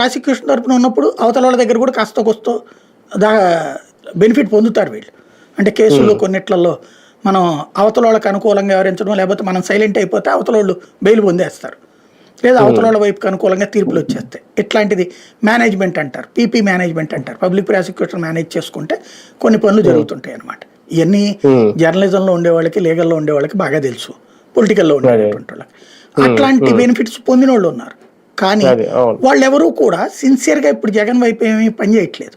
Prosecution తరపున ఉన్నప్పుడు అవతల వాళ్ళ దగ్గర కూడా కాస్త కొస్తో దా బెనిఫిట్ పొందుతారు వీళ్ళు. అంటే కేసుల్లో కొన్నిట్లలో మనం అవతల వాళ్ళకి అనుకూలంగా వ్యవహరించడం లేకపోతే మనం సైలెంట్ అయిపోతే అవతల వాళ్ళు బెయిల్ పొందేస్తారు. లేదా అవతల వాళ్ళ వైపుకి అనుకూలంగా తీర్పులు వచ్చేస్తాయి. ఇట్లాంటిది మేనేజ్మెంట్ అంటారు పీపీ మేనేజ్మెంట్ అంటారు. పబ్లిక్ ప్రాసిక్యూషన్ మేనేజ్ చేసుకుంటే కొన్ని పనులు జరుగుతుంటాయి అనమాట ఇవన్నీ జర్నలిజంలో ఉండే వాళ్ళకి లీగల్లో ఉండే వాళ్ళకి బాగా తెలుసు. పొలిటికల్లో ఉండేటువంటి వాళ్ళకి. అట్లాంటి బెనిఫిట్స్ పొందిన వాళ్ళు ఉన్నారు. కానీ వాళ్ళెవరూ కూడా సిన్సియర్గా ఇప్పుడు జగన్ వైపు ఏమీ పని చేయట్లేదు.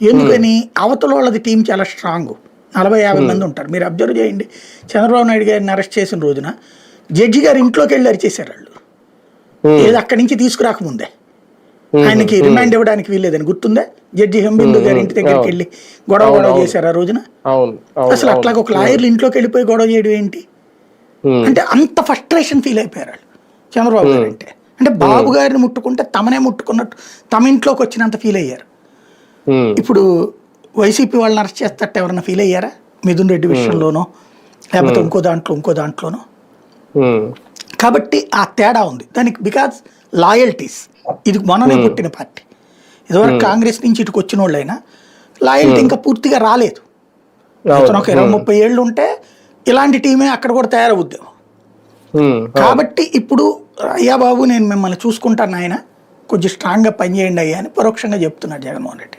ఎందుకని అవతల వాళ్ళది టీం చాలా స్ట్రాంగ్ నలభై యాభై మంది ఉంటారు. మీరు అబ్జర్వ్ చేయండి. చంద్రబాబు నాయుడు గారిని అరెస్ట్ చేసిన రోజున జడ్జి గారు ఇంట్లోకి వెళ్ళి అరిచేశారు వాళ్ళు. ఏది అక్కడి నుంచి తీసుకురాకముందే. ఆయనకి రిమాండ్ ఇవ్వడానికి వీల్లేదని గుర్తుందా? జడ్జి హెంబిందు గారి ఇంటి దగ్గరికి వెళ్ళి గొడవ గొడవ చేశారు ఆ రోజున? అసలు అట్లాగ ఒక లాయర్లు ఇంట్లోకి వెళ్ళిపోయి గొడవ చేయడం ఏంటి. అంటే అంత ఫస్ట్రేషన్ ఫీల్ అయిపోయారు వాళ్ళు. చంద్రబాబు గారు అంటే అంటే బాబు గారిని ముట్టుకుంటే తమనే ముట్టుకున్నట్టు తమ ఇంట్లోకి వచ్చినంత ఫీల్ అయ్యారు. ఇప్పుడు వైసీపీ వాళ్ళని అరెస్ట్ చేస్తట్టు ఎవరన్నా ఫీల్ అయ్యారా? మిథున్ రెడ్డి విషయంలోనో లేకపోతే ఇంకో దాంట్లో ఇంకో దాంట్లోనో. కాబట్టి ఆ తేడా ఉంది. దానికి బికాజ్ లాయల్టీస్ ఇది మొన్ననే పుట్టిన పార్టీ. ఇదివరకు కాంగ్రెస్ నుంచి ఇటుకు వచ్చిన వాళ్ళైనా లాయల్టీ ఇంకా పూర్తిగా రాలేదు. అతను ఒక ఇరవై ముప్పై ఏళ్ళు ఉంటే ఇలాంటి టీమే అక్కడ కూడా తయారవుద్దేమో. Hmm. కాబట్టి ఇప్పుడు అయ్యా బాబు నేను మిమ్మల్ని చూసుకుంటాను ఆయన కొంచెం స్ట్రాంగ్గా పనిచేయండి అయ్యా అని పరోక్షంగా చెప్తున్నాడు జగన్మోహన్ రెడ్డి.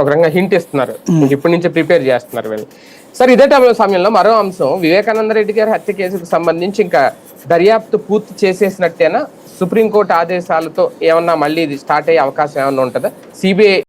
ఒక రకంగా హింట్ ఇస్తున్నారు. ఇప్పటి నుంచే ప్రిపేర్ చేస్తున్నారు వీళ్ళు. సార్ ఇదే టైంలో సమయంలో మరో అంశం. వివేకానంద రెడ్డి గారి హత్య కేసుకు సంబంధించి ఇంకా దర్యాప్తు పూర్తి చేసేసినట్టేనా? సుప్రీంకోర్టు ఆదేశాలతో ఏమన్నా మళ్ళీ ఇది స్టార్ట్ అయ్యే అవకాశం ఏమన్నా ఉంటుందా? సిబిఐ